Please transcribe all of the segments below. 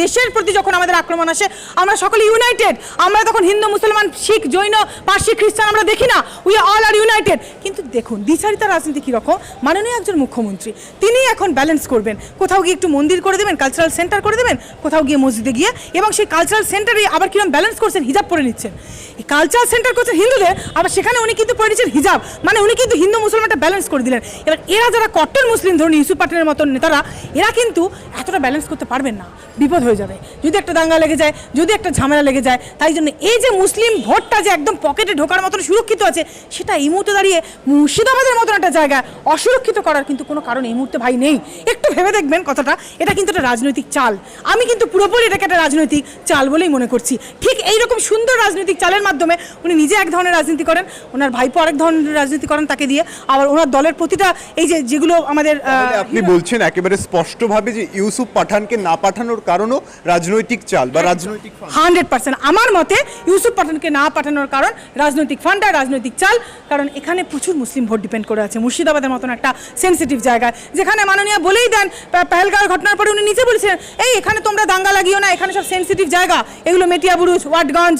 দেশের প্রতি যখন আমাদের আক্রমণ আসে, আমরা সকলে ইউনাইটেড আমরা তখন হিন্দু, মুসলমান, শিখ, জৈন, পার্সি, খ্রিস্টান আমরা দেখি না। উই অল আর ইউনাইটেড দেখুন দ্বিচারিতা রাজনীতি কীরকম? মাননীয় একজন মুখ্যমন্ত্রী তিনি এখন ব্যালেন্স করবেন। কোথাও গিয়ে একটু মন্দির করে দেবেন কালচারাল সেন্টার করে দেবেন, কোথাও গিয়ে মসজিদে গিয়ে, এবং সেই কালচারাল সেন্টারে আবার কীরকম ব্যালেন্স করছেন, হিজাব পরে নিচ্ছেন। এই কালচারাল সেন্টার করছেন হিন্দুদের, আবার সেখানে উনি কিন্তু পরে নিচ্ছেন হিজাব। মানে উনি কিন্তু হিন্দু মুসলমানটা ব্যালেন্স করে দিলেন। এবার এরা যারা কট্টর মুসলিম, ধরুন ইউসুফ পাঠানের মতন নেতারা, এরা কিন্তু এতটা ব্যালেন্স করতে পারবেন না। বিপদ হয়ে যাবে। যদি একটা দাঙ্গা লেগে যায়, যদি একটা ঝামেলা লেগে যায়, তাই জন্য এই যে মুসলিম ভোটটা যে একদম পকেটে ঢোকার মতন সুরক্ষিত আছে, সেটা এই মুহূর্তে দাঁড়িয়ে মুর্শিদাবাদের মতন একটা জায়গা অসুরক্ষিত করার কিন্তু কোনো কারণ এই মুহূর্তে ভাই নেই। একটু ভেবে দেখবেন কথাটা এটা কিন্তু একটা রাজনৈতিক চাল। আমি কিন্তু পুরোপুরি এটাকে একটা রাজনৈতিক চাল বলেই মনে করছি। ঠিক এইরকম সুন্দর রাজনৈতিক চালের মাধ্যমে উনি নিজে এক ধরনের রাজনীতি করেন ওনার ভাইপো আরেক ধরনের রাজনীতি করেন তাকে দিয়ে আবার ওনার দলের প্রতিটা এই যে যেগুলো আমাদের আপনি বলছেন একেবারে স্পষ্টভাবে যে ইউসুফ পাঠানকে না পাঠানোর কারণও রাজনৈতিক চাল বা রাজনৈতিক হান্ড্রেড পার্সেন্ট। আমার মতে ইউসুফ পাঠানকে না পাঠানোর কারণ রাজনৈতিক ফান্ড আর রাজনৈতিক চাল কারণ এখানে প্রচুর মুসলিম ভোট ডিপেন্ড করে আছে। মুর্শিদাবাদের মতন একটা সেন্সিটিভ জায়গায় যেখানে মাননীয় বলেই দেন পেহেলগাঁওয়ের ঘটনার পরে উনি নিজে বলেছিলেন, এই, এখানে তোমরা দাঙ্গা লাগিও না, এখানে সব সেন্সিটিভ জায়গা। এগুলো মেটিয়া বুরুজ, ওয়াটগঞ্জ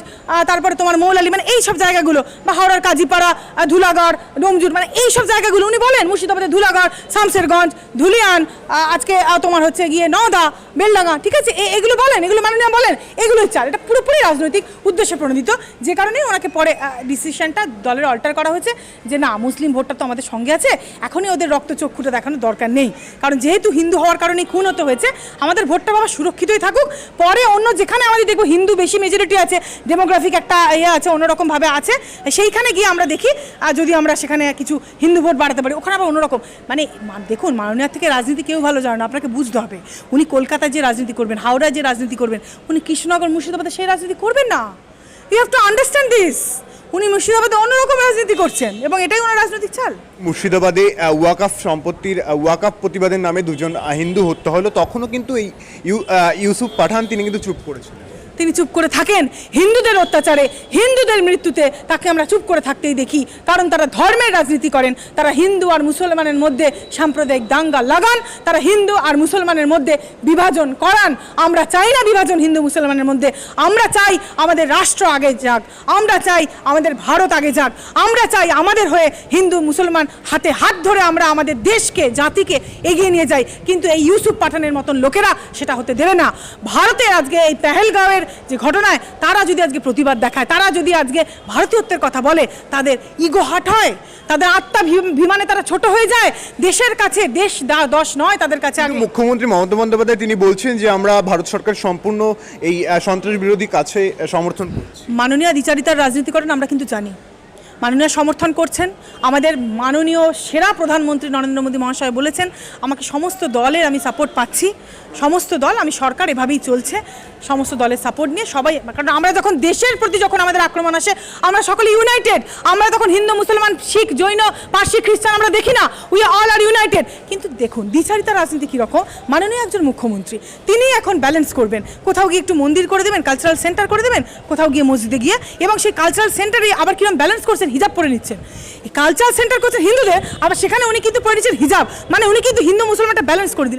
তারপরে তোমার মৌলালি মানে এই সব জায়গাগুলো, বা হাওড়ার কাজীপাড়া ধুলাগড়, ডোমজুর মানে এই সব জায়গাগুলো। উনি বলেন, মুর্শিদাবাদের ধুলাগড় শামসেরগঞ্জ ধুলিয়ান আজকে তোমার হচ্ছে গিয়ে নওদা, বেলডাঙ্গা, ঠিক আছে? এগুলো বলেন, এগুলো মাননীয় বলেন, এগুলোই চাল। এটা পুরোপুরি রাজনৈতিক উদ্দেশ্যে প্রণোদিত, যে কারণে ওনাকে পরে ডিসিশনটা দলের অল্টার করা হয়েছে, যে না, মুসলিম ভোটটা তো আমাদের সঙ্গে আছে, এখনই ওদের রক্ত চক্ষুটা দেখানোর দরকার নেই। কারণ যেহেতু হিন্দু হওয়ার কারণে খুন হতে হয়েছে, আমাদের ভোটটা বাবা সুরক্ষিতই থাকুক। পরে অন্য যেখানে আমাদের দেখব হিন্দু বেশি মেজরিটি আছে ডেমোগ্রাফিক একটা ইয়ে আছে, অন্যরকমভাবে আছে, সেইখানে গিয়ে আমরা দেখি, আর যদি আমরা সেখানে কিছু হিন্দু ভোট বাড়াতে পারি, ওখানে আবার অন্যরকম। মানে দেখুন মাননীয় থেকে রাজনীতি কেউ ভালো জানে না, আপনাকে বুঝতে হবে। উনি কলকাতায় যে রাজনীতি করবেন, হাওড়ায় যে রাজনীতি করবেন, উনি কৃষ্ণনগর মুর্শিদাবাদে সেই রাজনীতি করবেন না। You have to understand this উনি মুর্শিদাবাদে অন্যরকম রাজনীতি করছেন এবং এটাই ওনার রাজনৈতিক চাল। মুর্শিদাবাদে ওয়াকাফ সম্পত্তির ওয়াকাফ প্রতিবাদের নামে দুজন হিন্দু হত্যা হলো, তখনও কিন্তু এই ইউ- ইউসুফ পাঠান, তিনি কিন্তু চুপ করেছিলেন। তিনি চুপ করে থাকেন। হিন্দুদের অত্যাচারে, হিন্দুদের মৃত্যুতে তাকে আমরা চুপ করে থাকতেই দেখি। কারণ তারা ধর্মের রাজনীতি করেন। তারা হিন্দু আর মুসলমানের মধ্যে সাম্প্রদায়িক দাঙ্গা লাগান। তারা হিন্দু আর মুসলমানের মধ্যে বিভাজন করান। আমরা চাই না বিভাজন হিন্দু মুসলমানের মধ্যে। আমরা চাই আমাদের রাষ্ট্র আগে যাক। আমরা চাই আমাদের ভারত আগে যাক। আমরা চাই আমাদের হয়ে হিন্দু মুসলমান হাতে হাত ধরে আমরা আমাদের দেশকে, জাতিকে এগিয়ে নিয়ে যাই। কিন্তু এই ইউসুফ পাঠানের মতন লোকেরা সেটা হতে দেবে না। ভারতে আজকে এই পেহেলগাঁওয়ের যে ঘটনায় তারা যদি আজকে প্রতিবাদ দেখায় তারা যদি আজকে ভারতীয়ত্বের কথা বলে তাদের ইগো হাট হয় তাদের আত্মা বিমানে তারা ছোট হয়ে যায় দেশের কাছে দেশ দা- দশ নয় তাদের কাছে মুখ্যমন্ত্রী মমতা বন্দ্যোপাধ্যায় তিনি বলছেন যে আমরা ভারত সরকার সম্পূর্ণ এই সন্ত্রাস বিরোধী কাছে সমর্থন মাননীয় দ্বিচারিতার রাজনীতি করেন আমরা কিন্তু জানি। মাননীয় সমর্থন করছেন। আমাদের মাননীয় সেরা প্রধানমন্ত্রী নরেন্দ্র মোদী মহাশয় বলেছেন, আমাকে সমস্ত দলের আমি সাপোর্ট পাচ্ছি। সমস্ত দল, আমি সরকার এভাবেই চলছে। সমস্ত দলের সাপোর্ট নিয়ে সবাই, কারণ আমরা যখন দেশের প্রতি যখন আমাদের আক্রমণ আসে, আমরা সকলে ইউনাইটেড আমরা তখন হিন্দু, মুসলমান, শিখ, জৈন, পার্সি, খ্রিস্টান আমরা দেখি না। উই অল আর ইউনাইটেড কিন্তু দেখুন, দ্বিচারিতা রাজনীতি কীরকম? মাননীয় একজন মুখ্যমন্ত্রী, তিনি এখন ব্যালেন্স করবেন। কোথাও গিয়ে একটু মন্দির করে দেবেন কালচারাল সেন্টার করে দেবেন, কোথাও গিয়ে মসজিদে গিয়ে, এবং সেই কালচারাল সেন্টারে আবার কীরকম ব্যালেন্স করছেন হিজাব পরে নিচ্ছেন। কালচার সেন্টার করছেন হিন্দুদের, আবার সেখানে উনি কিন্তু পরে নিচ্ছেন হিজাব। মানে উনি কিন্তু হিন্দু মুসলমানটা ব্যালেন্স করে